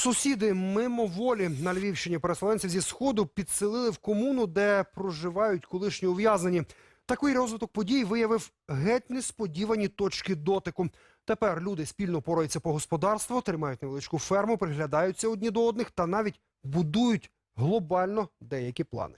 Сусіди мимоволі на Львівщині переселенців зі сходу підселили в комуну, де проживають колишні ув'язнені. Такий розвиток подій виявив геть несподівані точки дотику. Тепер люди спільно пораються по господарству, тримають невеличку ферму, приглядаються одні до одних та навіть будують глобально деякі плани.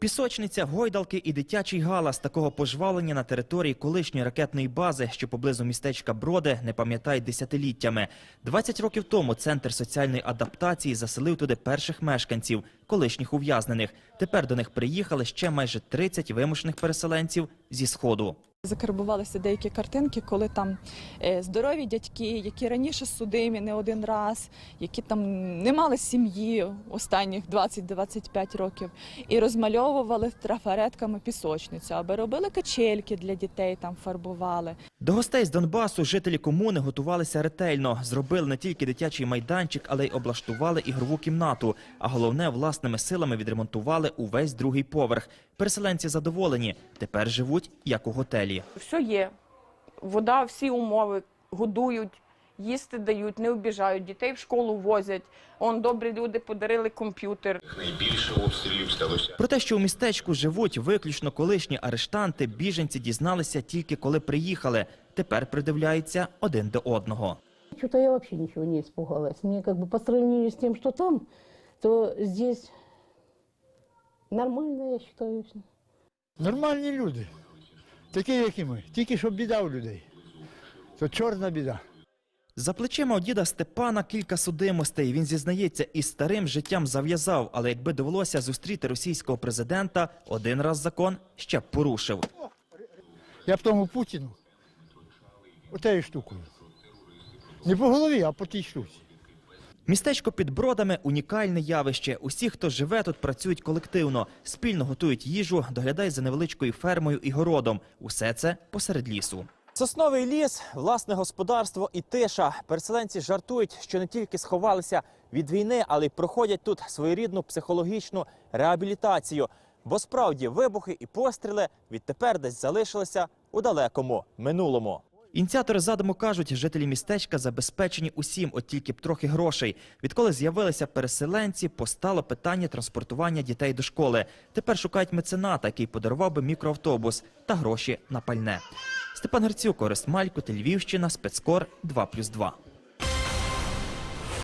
Пісочниця, гойдалки і дитячий галас такого пожвалення на території колишньої ракетної бази, що поблизу містечка Броди, не пам'ятають десятиліттями. 20 років тому центр соціальної адаптації заселив туди перших мешканців, колишніх ув'язнених. Тепер до них приїхали ще майже 30 вимушених переселенців зі сходу. Закарбувалися деякі картинки, коли там е, здорові дядьки, які раніше судимі не один раз, які там не мали сім'ї останніх 20-25 років, і розмальовували трафаретками пісочницю, аби робили качельки для дітей, там фарбували. До гостей з Донбасу жителі комуни готувалися ретельно. Зробили не тільки дитячий майданчик, але й облаштували ігрову кімнату. А головне, власними силами відремонтували увесь другий поверх. Переселенці задоволені. Тепер живуть як у готелі. Все є. Вода, всі умови, годують, їсти дають, не обіжають, дітей в школу возять. Он добрі люди подарили комп'ютер. Найбільше обстрілів сталося Про те, що у містечку живуть виключно колишні арештанти, біженці дізналися тільки коли приїхали. Тепер придивляються один до одного. Что-то я вообще ничего не испугалась. Мне как бы по сравнению с тем, что там, то здесь нормально, я считаю. всё. Нормальні люди, такі, як і ми, тільки щоб біда у людей. То чорна біда. За плечима у діда Степана кілька судимостей. Він зізнається, із старим життям зав'язав, але якби довелося зустріти російського президента, один раз закон ще б порушив. Я б тому Путіну отею штукою. Не по голові, а по тій штуці. Містечко під бродами унікальне явище. Усі, хто живе тут, працюють колективно, спільно готують їжу, доглядають за невеличкою фермою і городом. Усе це посеред лісу. Сосновий ліс, власне господарство і тиша. Переселенці жартують, що не тільки сховалися від війни, але й проходять тут своєрідну психологічну реабілітацію. Бо справді вибухи і постріли відтепер десь залишилися у далекому минулому. Ініціатори задуму кажуть, жителі містечка забезпечені усім, от тільки б трохи грошей. Відколи з'явилися переселенці, постало питання транспортування дітей до школи. Тепер шукають мецената, який подарував би мікроавтобус та гроші на пальне. Степан Герцюк, Орест Малько, Львівщина, спецкор 2+,2.